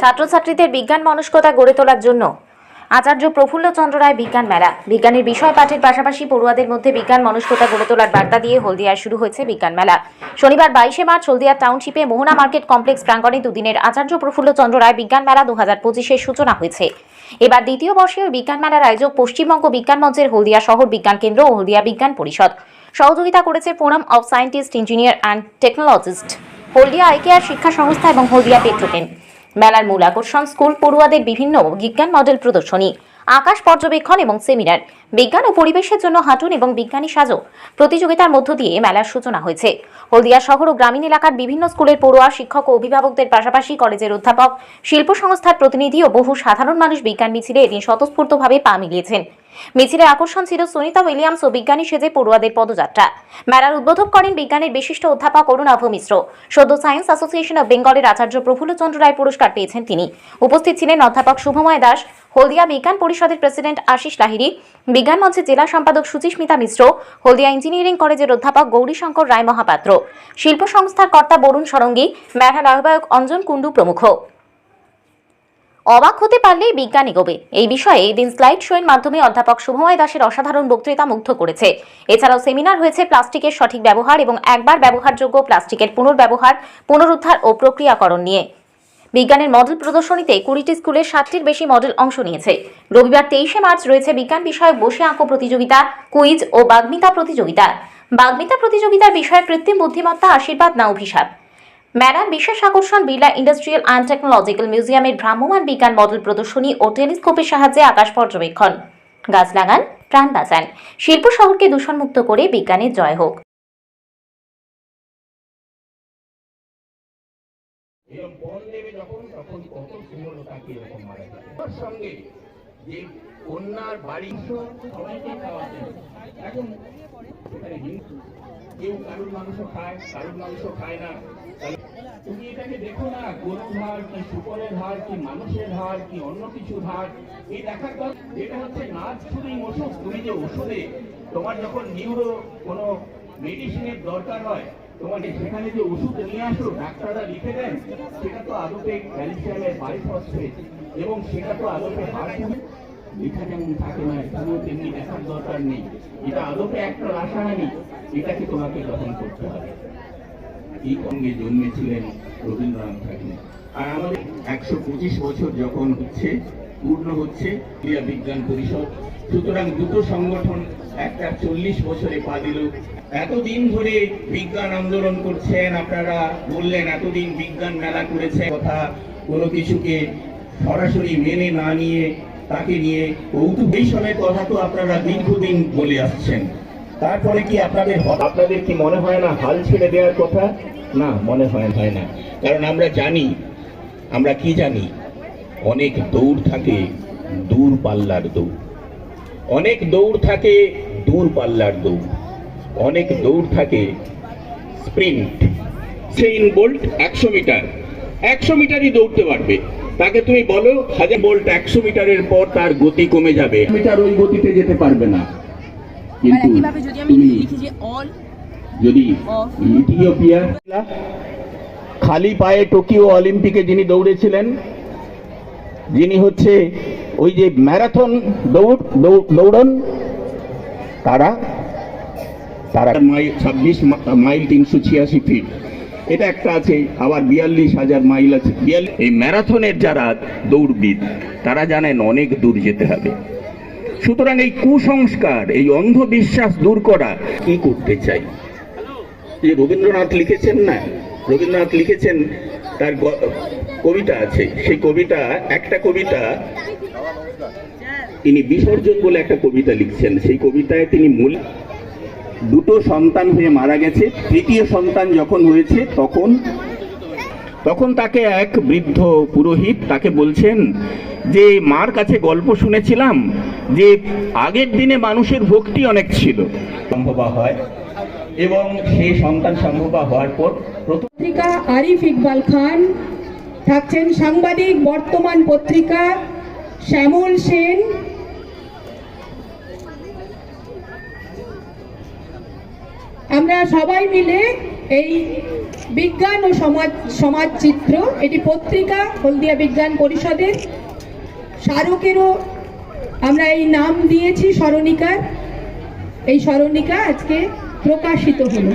ছাত্রছাত্রীদের বিজ্ঞান মনস্কতা গড়ে তোলার জন্য। আচার্য প্রফুল্ল চন্দ্র রায় বিজ্ঞান মেলা। বিজ্ঞানের বিষয় পাঠের পাশাপাশি পড়ুয়াদের মধ্যে বিজ্ঞান মনস্কতা গড়ে তোলার বার্তা দিয়ে হলদিয়ায় শুরু হয়েছে বিজ্ঞান মেলা। শনিবার বাইশে মার্চ হলদিয়া টাউনশিপে মোহনা মার্কেট কমপ্লেক্স প্রাঙ্গণে দুদিনের আচার্য প্রফুল্ল চন্দ্র রায় বিজ্ঞান মেলা দু হাজার পঁচিশের সূচনা হয়েছে। এবার দ্বিতীয় বর্ষে বিজ্ঞান মেলার আয়োজক পশ্চিমবঙ্গ বিজ্ঞান মঞ্চের হলদিয়া শহর বিজ্ঞান কেন্দ্র ও হলদিয়া বিজ্ঞান পরিষদ। সহযোগিতা করেছে forum of scientist, engineer and technologist. Haldia IKR শিক্ষা সংস্থা এবং হলদিয়া পেট্রোকেন মেলার মূল আকর্ষণ স্কুল পড়ুয়াদের বিভিন্ন বিজ্ঞান মডেল প্রদর্শনী, আকাশ পর্যবেক্ষণ এবং সেমিনার, বিজ্ঞান ও পরিবেশের জন্য হাঁটুন এবং বিজ্ঞানী সাজো প্রতিযোগিতার মধ্য দিয়ে মেলার সূচনা হয়েছে। হলদিয়া শহর ও গ্রামীণ এলাকার বিভিন্ন স্কুলের পড়ুয়া, শিক্ষক ও অভিভাবকদের পাশাপাশি কলেজের অধ্যাপক শিল্প সংস্থার প্রতিনিধি ও বহু সাধারণ মানুষ বিজ্ঞান মিছিলে এদিন স্বতঃস্ফূর্তভাবে পা মিলিয়েছেন। মিছিলের আকর্ষণ ছিল সুনিতা উইলিয়ামস ও বিজ্ঞানী সেজে পড়ুয়াদের পদযাত্রা। মেলার উদ্বোধক করেন বিজ্ঞানের বিশিষ্ট অধ্যাপক অরুণাভ মিশ্র। সদ্য সায়েন্স অ্যাসোসিয়েশন অব বেঙ্গলের আচার্য প্রফুল্লচন্দ্র রায় পুরস্কার পেয়েছেন তিনি। উপস্থিত ছিলেন অধ্যাপক শুভময় দাস, হলদিয়া বিজ্ঞান পরিষদের প্রেসিডেন্ট আশিস লাহিরি বিজ্ঞান মঞ্চের জেলা সম্পাদক সুচিস্মিতা মিশ্র, হলদিয়া ইঞ্জিনিয়ারিং কলেজের অধ্যাপক গৌরীশঙ্কর রায় মহাপাত্র। শিল্প সংস্থার কর্তা বরুণ সরঙ্গী, মেলার আহ্বায়ক অঞ্জন কুণ্ডু প্রমুখ। অবাক হতে পারলেই বিজ্ঞান এগোবে এই বিষয়ে এদিন স্লাইড শোয়ের মাধ্যমে অধ্যাপক শুভময় দাসের অসাধারণ বক্তৃতা মুগ্ধ করেছে। এছাড়াও সেমিনার হয়েছে প্লাস্টিকের সঠিক ব্যবহার এবং একবার ব্যবহারযোগ্য প্লাস্টিকের পুনর্ব্যবহার, পুনরুদ্ধার ও প্রক্রিয়াকরণ নিয়ে। বিজ্ঞানের মডেল প্রদর্শনীতে কুড়িটি স্কুলের ষাটটির বেশি মডেল অংশ নিয়েছে। রবিবার তেইশে মার্চ রয়েছে বিজ্ঞান বিষয়ক বসে আঁকো প্রতিযোগিতা, কুইজ ও বাগ্মিতা প্রতিযোগিতা। বাগ্মিতা প্রতিযোগিতার বিষয়ে কৃত্রিম বুদ্ধিমত্তা, আশীর্বাদ না অভিশাপ। মেলার বিশেষ আকর্ষণ বিড়লা ইন্ডাস্ট্রিয়াল অ্যান্ড টেকনোলজিক্যাল মিউজিয়ামের ভ্রাম্যমাণ বিজ্ঞান মডেল প্রদর্শনী ও টেলিস্কোপের সাহায্যে আকাশ পর্যবেক্ষণ। গাছ লাগান, প্রাণ বাঁচান। শিল্প শহরকে দূষণমুক্ত করে বিজ্ঞানের জয় হোক। কেউ কারুর মাংস খায় কারুর মাংস খায় না। তুমি এটাকে দেখো না, গরুর হাড় কি শুকরের হাড় কি মানুষের হাড় কি অন্য কিছুর হাড় এই দেখার পর যেটা হচ্ছে নাচ শুধুই ওষুধ, তুমি যে ওষুধে তোমার যখন নিউরো কোনো মেডিসিনের দরকার হয়, তোমাকে সেখানে যে ওষুধ নিয়ে আসো ডাক্তাররা লিখে দেন, সেটা তো আদপে ক্যালসিয়ামের বাইফসফেট এবং সেটা তো আদপে হার্ট লেখা যেমন থাকে না, এখানেও তেমনি দেখার দরকার নেই। এটা আদপে একটা রাসায়নিক, এটাকে তোমাকে গ্রহণ করতে হবে। এই সঙ্গে জন্মেছিলেন রবীন্দ্রনাথ ঠাকুর। আর আমাদের একশো পঁচিশ বছর যখন হচ্ছে, পূর্ণ হচ্ছে ক্রিয়া বিজ্ঞান পরিষদ, সুতরাং দুটো সংগঠন একটা চল্লিশ বছরে পা দিল। এতদিন ধরে বিজ্ঞান আন্দোলন করছেন, আপনারা বললেন এতদিন বিজ্ঞান মেলা করেছে, কথা কোনো কিছুকে সরাসরি মেনে না নিয়ে তাকে নিয়ে কৌতুক এইসবের কথা তো আপনারা দীর্ঘদিন বলে আসছেন। তারপরে কি আপনাদের আপনাদের কি মনে হয় না হাল ছেড়ে দেওয়ার কথা? না মনে হয় হয় না। কারণ আমরা জানি আমরা কি জানি অনেক দৌড় থাকে দূর পাল্লার দৌড়। অনেক দৌড় থাকে দূর পাল্লার দৌড়। অনেক দৌড় থাকে স্প্রিন্ট। সেইন বোল্ট একশো মিটার। একশো মিটারই দৌড়তে পারবে। তাকে তুমি বলো হাজার বোল্ট একশো মিটারের পর তার গতি কমে যাবে। মিটার ওই গতিতে যেতে পারবে না। কিন্তু যদি তুমি লিখি যে অল যদি ইথিওপিয়া খালি পায়ে টোকিও অলিম্পিকে যিনি দৌড়েছিলেন যিনি হচ্ছে ওই যে ম্যারাথন দৌড় দৌড়ন তারা তারা মাইল ছাব্বিশ মাইল তিনশো ছিয়াশি ফিট এটা একটা আছে আবার বিয়াল্লিশ হাজার মাইল আছে। এই ম্যারাথনের যারা দৌড়বিদ তারা জানেন অনেক দূর যেতে হবে। সুতরাং এই কুসংস্কার এই অন্ধবিশ্বাস দূর করা কি করতে চাই যে রবীন্দ্রনাথ লিখেছেন না? রবীন্দ্রনাথ লিখেছেন তার গ- কবিতা আছে। সেই কবিতা একটা কবিতা তিনি বিসর্জন বলে একটা কবিতা লিখছেন। সেই কবিতায় তিনি মূল দুটো সন্তান হয়ে মারা গেছে। তৃতীয় সন্তান যখন হয়েছে, তখন তখন তাকে এক বৃদ্ধ পুরোহিত তাকে বলছেন যে, মার কাছে গল্প শুনেছিলাম যে, আগের দিনে মানুষের ভক্তি অনেক ছিল। সম্ভবা হয়। এবং সেই সন্তান সম্ভবা হওয়ার পর পত্রিকা আরিফ ইকবাল খান থাকছেন সাংবাদিক, বর্তমান পত্রিকা শ্যামল সেন। আমরা সবাই মিলে এই বিজ্ঞান ও সমাজ সমাজ চিত্র এটি পত্রিকা, হলদিয়া বিজ্ঞান পরিষদের স্মারকেরও আমরা এই নাম দিয়েছি, স্মরণিকার। এই স্মরণিকা আজকে প্রকাশিত হলো।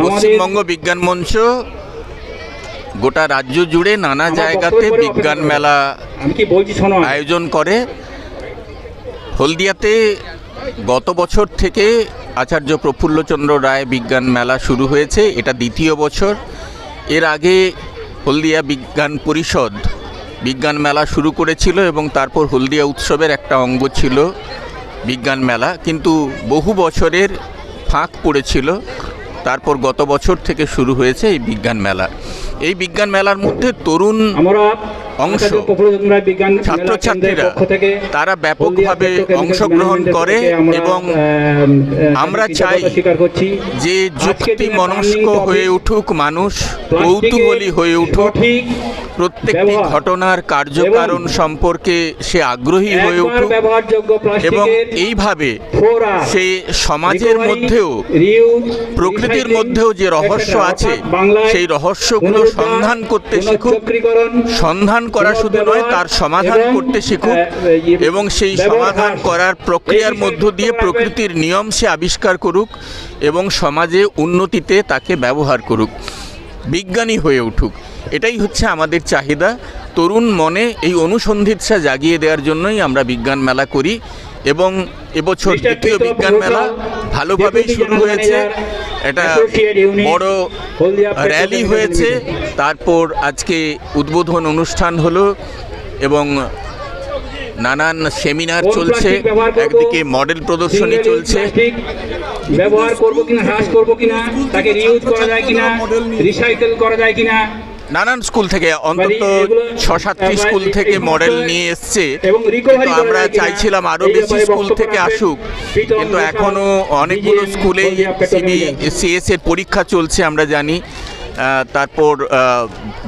পশ্চিমবঙ্গ বিজ্ঞান মঞ্চ গোটা রাজ্য জুড়ে নানা জায়গাতে বিজ্ঞান মেলা আয়োজন করে। হলদিয়াতে গত বছর থেকে আচার্য প্রফুল্লচন্দ্র রায় বিজ্ঞান মেলা শুরু হয়েছে এটা দ্বিতীয় বছর। এর আগে হলদিয়া বিজ্ঞান পরিষদ বিজ্ঞান মেলা শুরু করেছিল এবং তারপর হলদিয়া উৎসবের একটা অঙ্গ ছিল বিজ্ঞান মেলা। কিন্তু বহু বছরের ফাঁক পড়েছিল। তারপর গত বছর থেকে শুরু হয়েছে এই বিজ্ঞান মেলা। এই বিজ্ঞান মেলার মধ্যে তরুণ অংশ, ছাত্রছাত্রীরা তারা ব্যাপকভাবে অংশগ্রহণ করে এবং আমরা চাই স্বীকার করছি। যে যুক্তি মনস্ক হয়ে উঠুক মানুষ কৌতূহলী হয়ে উঠুক। প্রত্যেকটি ঘটনার কার্যকারণ সম্পর্কে সে আগ্রহী হয়ে উঠুক এবং এইভাবে সে সমাজের মধ্যেও প্রকৃতির মধ্যেও যে রহস্য আছে সেই রহস্যগুলো সন্ধান করতে শিখুক সন্ধান করা শুধু নয় তার সমাধান করতে শিখুক এবং সেই সমাধান করার প্রক্রিয়ার মধ্য দিয়ে প্রকৃতির নিয়ম সে আবিষ্কার করুক এবং সমাজে উন্নতিতে তাকে ব্যবহার করুক। বিজ্ঞানী হয়ে উঠুক। এটাই হচ্ছে আমাদের চাহিদা। তরুণ মনে এই অনুসন্ধিৎসা জাগিয়ে দেওয়ার জন্যই আমরা বিজ্ঞান মেলা করি এবং এবছর দ্বিতীয় বিজ্ঞান মেলা ভালোভাবেই শুরু হয়েছে। এটা বড় র্যালি হয়েছে। তারপর আজকে উদ্বোধন অনুষ্ঠান হলো এবং নানান সেমিনার চলছে? একদিকে মডেল প্রদর্শনী চলছে ব্যবহার করব কিনা হ্রাস করব কিনা তাকে রিউজ করা যায় কিনা রিসাইকেল করা যায় কিনা নানান স্কুল থেকে অন্তত ছ সাতটি স্কুল থেকে মডেল নিয়ে এসছে কিন্তু আমরা চাইছিলাম আরও বেশি স্কুল থেকে আসুক কিন্তু এখনও অনেকগুলো স্কুলেই সিবি। সিএস এর পরীক্ষা চলছে আমরা জানি তারপর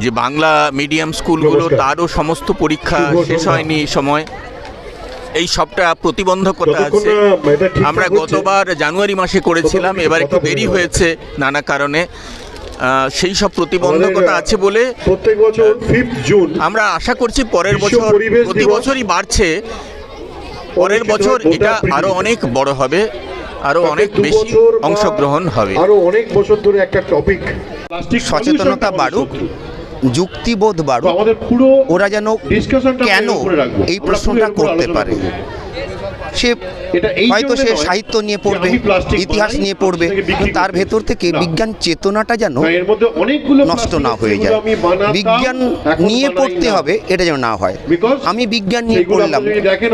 যে বাংলা মিডিয়াম স্কুলগুলো তারও সমস্ত পরীক্ষা শেষ হয়নি এই সময়। এই সবটা প্রতিবন্ধকতা আছে। আমরা গতবার জানুয়ারি মাসে করেছিলাম এবার একটু দেরি হয়েছে নানা কারণে। সেই সব প্রতিবন্ধকতা আছে বলে প্রত্যেক বছর ফিফথ জুন আমরা আশা করছি পরের বছর প্রতি বছরই বাড়ছে। পরের বছর এটা আরও অনেক বড় হবে আরও অনেক বেশি অংশগ্রহণ হবে। আরও অনেক বছর ধরে একটা টপিক সচেতনতা বাড়ুক যুক্তিবোধ বাড়ুক ওরা যেন কেন এই প্রশ্নটা করতে পারে। সে হয়তো সে সাহিত্য নিয়ে পড়বে ইতিহাস নিয়ে পড়বে তার ভেতর থেকে বিজ্ঞান চেতনাটা যেন নষ্ট না হয়ে যায়। বিজ্ঞান নিয়ে পড়তে হবে এটা যেন না হয়। আমি বিজ্ঞান নিয়ে পড়লাম।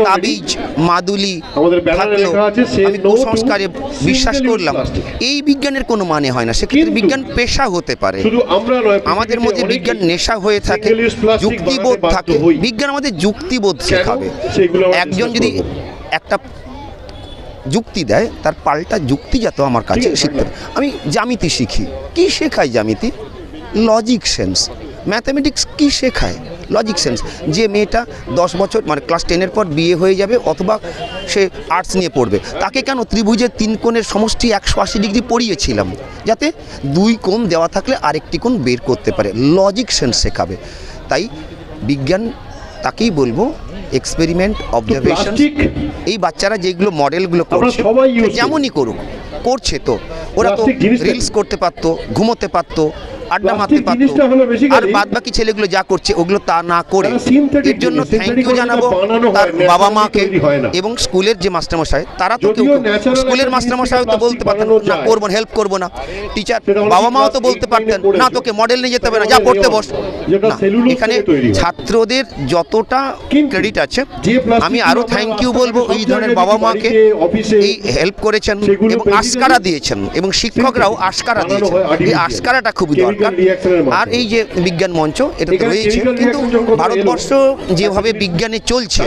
তাবিজ মাদুলি say আমি কুসংস্কারে বিশ্বাস করলাম। এই বিজ্ঞানের কোনো মানে হয় না সেক্ষেত্রে বিজ্ঞান পেশা হতে পারে। আমাদের মধ্যে বিজ্ঞান নেশা হয়ে থাকে যুক্তিবোধ থাকে। বিজ্ঞান আমাদের যুক্তিবোধ? শেখাবে। একজন যদি। একটা যুক্তি দেয় তার পাল্টা যুক্তি যাতে আমার কাছে শিখতে। আমি জ্যামিতি শিখি। কি শেখাই জ্যামিতি? লজিক সেন্স ম্যাথামেটিক্স কি শেখায়? লজিক সেন্স যে মেয়েটা দশ বছর মানে ক্লাস টেনের পর বিয়ে হয়ে যাবে অথবা সে আর্টস নিয়ে পড়বে তাকে কেন ত্রিভুজের তিন কোণের সমষ্টি একশো আশি ডিগ্রি পড়িয়েছিলাম? যাতে দুই কোণ দেওয়া থাকলে আরেকটি কোণ বের করতে পারে। লজিক সেন্স শেখাবে। তাই বিজ্ঞান তাকেই বলব এক্সপেরিমেন্ট অবজারভেশন এই বাচ্চারা যেগুলো মডেলগুলো করছে। যেমনই করুক করছে তো ওরা তো? রিলস করতে পারতো ঘুমোতে পারতো আড্ডা মারতে পারতো। আর বাদ বাকি ছেলেগুলো যা করছে ওগুলো তা না করে। এর জন্য থ্যাংক ইউ জানাব। তার বাবা মাকে। এবং স্কুলের যে মাস্টারমশাই তারা তো কেউ স্কুলের একটা মাস্টারমশাই তো বলতে পারতেন না করব হেল্প করব না। টিচার বাবা মাও তো বলতে পারতেন না তোকে মডেল নিয়ে যেতে হবে না যা পড়তে বস। না এখানে। ছাত্রদের যতটা ক্রেডিট আছে আমি গুলো আরও থ্যাংক ইউ বলব এই ধরনের বাবা মাকে এই হেল্প করেছেন এবং আশকারা দিয়েছেন এবং শিক্ষকরাও আস্কারা দিয়েছেন। এই আস্কারাটা খুবই দরকার। আর এই যে বিজ্ঞান মঞ্চ এটা রয়েছে। কিন্তু ভারতবর্ষ যেভাবে বিজ্ঞানে চলছে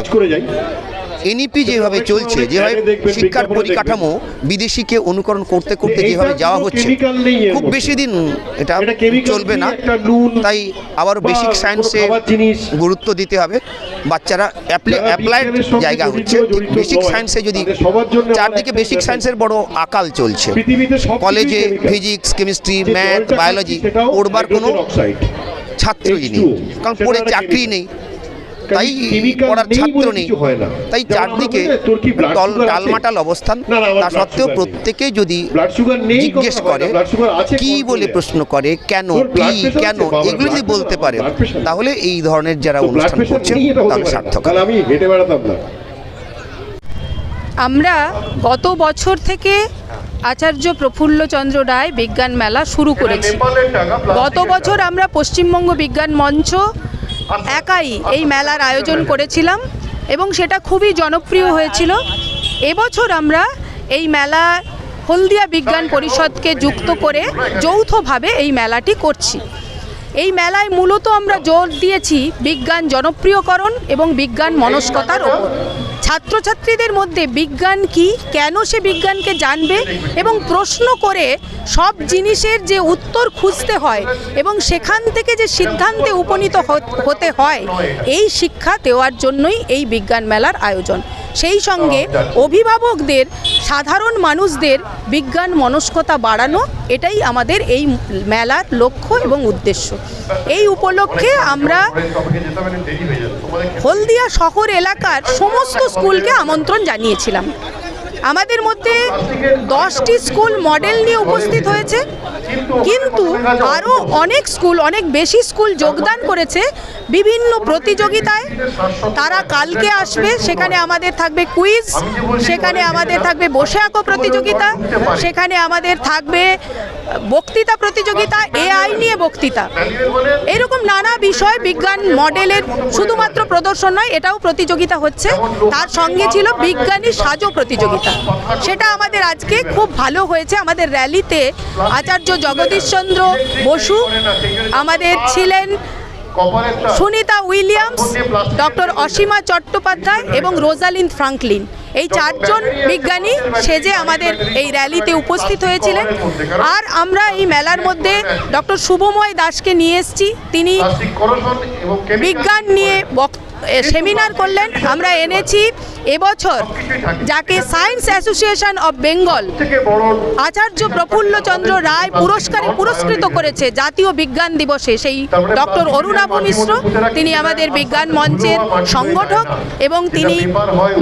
এনইপি যেভাবে চলছে যেভাবে শিক্ষার পরিকাঠামো বিদেশিকে অনুকরণ করতে করতে যেভাবে যাওয়া হচ্ছে খুব বেশি দিন এটা চলবে না। তাই আবার বেসিক সায়েন্সে গুরুত্ব দিতে হবে। বাচ্চারা অ্যাপ্লাইড জায়গা হচ্ছে। বেসিক সায়েন্সে যদি চারদিকে বেসিক সায়েন্সের বড় আকাল চলছে। কলেজে ফিজিক্স কেমিস্ট্রি ম্যাথ বায়োলজি পড়বার কোনো ছাত্রই নেই কারণ পড়ে চাকরি নেই। তাই পড়ার ছাত্র নেই। তাই চারদিকে টল টালমাটাল অবস্থান তা সত্ত্বেও প্রত্যেকে যদি জিজ্ঞেস করে কি বলে প্রশ্ন করে কেন কি কেন? এগুলো যদি বলতে পারে। তাহলে এই ধরনের যারা অনুষ্ঠান প্রেশার করছে নেই তাহলে সার্থক। আমি হেঁটে বেড়াতাম না। আমরা গত বছর থেকে আচার্য প্রফুল্লচন্দ্র রায় বিজ্ঞান মেলা শুরু করেছি। গত বছর আমরা পশ্চিমবঙ্গ বিজ্ঞান মঞ্চ একাই এই মেলার আয়োজন করেছিলাম এবং সেটা খুবই জনপ্রিয় হয়েছিল। এবছর আমরা এই মেলা হলদিয়া বিজ্ঞান পরিষদকে যুক্ত করে যৌথভাবে এই মেলাটি করছি। এই মেলায় মূলত আমরা জোর দিয়েছি বিজ্ঞান জনপ্রিয়করণ এবং বিজ্ঞান মনস্কতার ওপর। ছাত্রছাত্রীদের মধ্যে বিজ্ঞান কি কেন সে বিজ্ঞানকে জানবে এবং প্রশ্ন করে সব জিনিসের যে উত্তর খুঁজতে হয় এবং সেখান থেকে যে সিদ্ধান্তে উপনীত হতে হয় এই শিক্ষা দেওয়ার জন্যই এই বিজ্ঞান মেলার আয়োজন। সেই সঙ্গে অভিভাবকদের সাধারণ মানুষদের বিজ্ঞান মনস্কতা বাড়ানো এটাই আমাদের এই মেলার লক্ষ্য এবং উদ্দেশ্য। এই উপলক্ষে আমরা হলদিয়া শহর এলাকার সমস্ত স্কুলকে আমন্ত্রণ জানিয়েছিলাম। আমাদের মধ্যে দশটি স্কুল মডেল নিয়ে উপস্থিত হয়েছে, কিন্তু আরও অনেক স্কুল, অনেক বেশি স্কুল যোগদান করেছে বিভিন্ন প্রতিযোগিতায়। তারা কালকে আসবে, সেখানে আমাদের থাকবে কুইজ, সেখানে আমাদের থাকবে বসে আঁকো প্রতিযোগিতা, সেখানে আমাদের থাকবে বক্তৃতা প্রতিযোগিতা, এআই নিয়ে বক্তৃতা। এরকম বিষয়, বিজ্ঞান মডেলের শুধুমাত্র প্রদর্শন নয়, এটাও প্রতিযোগিতা হচ্ছে। তার সঙ্গে ছিল বিজ্ঞানী সাজো প্রতিযোগিতা। সেটা আমাদের আজকে খুব ভালো হয়েছে। আমাদের র্যালিতে আচার্য জগদীশচন্দ্র বসু আমাদের ছিলেন সুনিতা উইলিয়ামস ডক্টর অসীমা চট্টোপাধ্যায় এবং রোজালিন ফ্রাঙ্কলিন। এই চারজন বিজ্ঞানী সেজে আমাদের এই র্যালিতে উপস্থিত হয়েছিলেন। আর আমরা এই মেলার মধ্যে ডক্টর শুভময় দাসকে নিয়ে এসেছি। তিনি বিজ্ঞান নিয়ে বক্ত সেমিনার করলেন। আমরা এনেছি এবছর যাকে science association of Bengal Acharya Prafulla Chandra Ray পুরস্কারে পুরস্কৃত করেছে জাতীয় বিজ্ঞান দিবসে। সেই ডক্টর অরুণাভ মিশ্র, তিনি আমাদের বিজ্ঞান মঞ্চের সংগঠক এবং তিনি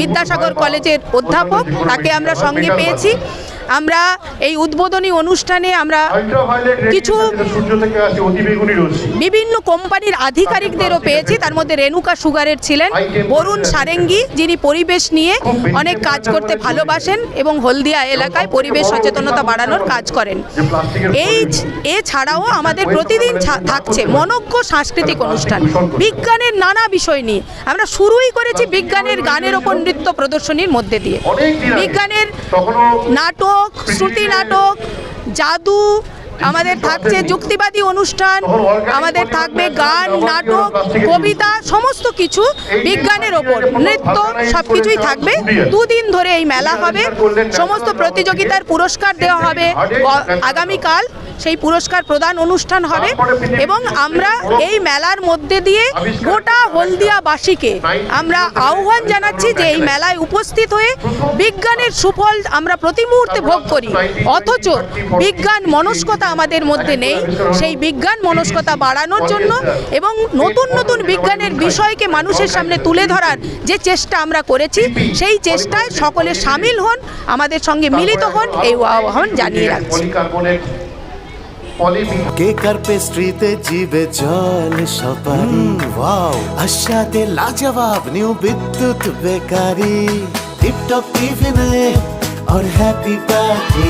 বিদ্যাসাগর কলেজের অধ্যাপক। তাকে আমরা সঙ্গে পেয়েছি। আমরা এই উদ্বোধনী অনুষ্ঠানে আমরা কিছু বিভিন্ন কোম্পানির আধিকারিকদেরও পেয়েছি। তার মধ্যে রেণুকা সুগারের ছিলেন বরুণ সারেঙ্গি যিনি পরিবেশ নিয়ে অনেক কাজ করতে ভালোবাসেন এবং হলদিয়া এলাকায় পরিবেশ সচেতনতা বাড়ানোর কাজ করেন। এই এছাড়াও আমাদের প্রতিদিন থাকছে মনজ্ঞ সাংস্কৃতিক অনুষ্ঠান। বিজ্ঞানের নানা বিষয় নিয়ে। আমরা শুরুই করেছি বিজ্ঞানের গানের ওপর নৃত্য প্রদর্শনীর মধ্যে দিয়ে। বিজ্ঞানের নাটক শ্রুতি নাটক জাদু আমাদের থাকছে যুক্তিবাদী অনুষ্ঠান, আমাদের থাকবে গান, নাটক, কবিতা, সমস্ত কিছু বিজ্ঞানের ওপর। নৃত্য সব কিছুই থাকবে। দুদিন ধরে এই মেলা হবে। সমস্ত প্রতিযোগিতার পুরস্কার দেওয়া হবে। আগামীকাল সেই পুরস্কার প্রদান অনুষ্ঠান হবে এবং আমরা এই মেলার মধ্যে দিয়ে গোটা হলদিয়াবাসীকে আমরা আহ্বান জানাচ্ছি যে এই মেলায় উপস্থিত হয়ে বিজ্ঞানের সুফল আমরা প্রতি মুহূর্তে ভোগ করি। অথচ বিজ্ঞান মনস্কতা আমাদের মধ্যে নেই সেই বিজ্ঞান মনস্কতা বাড়ানোর জন্য এবং নতুন নতুন বিজ্ঞানের বিষয়কে মানুষের সামনে তুলে ধরার যে চেষ্টা আমরা করেছি সেই চেষ্টায় সকলে সামিল হন আমাদের সঙ্গে মিলিত হন এই আহ্বান জানিয়ে রাখছি কেকার পেস্ট্রিতে জিবে জল সপারি ওয়াও আশাতে লাজবাব নিউ বিদ্যুৎ বেকারি টিপটপ টিফিনে और हैप्पी पार्टी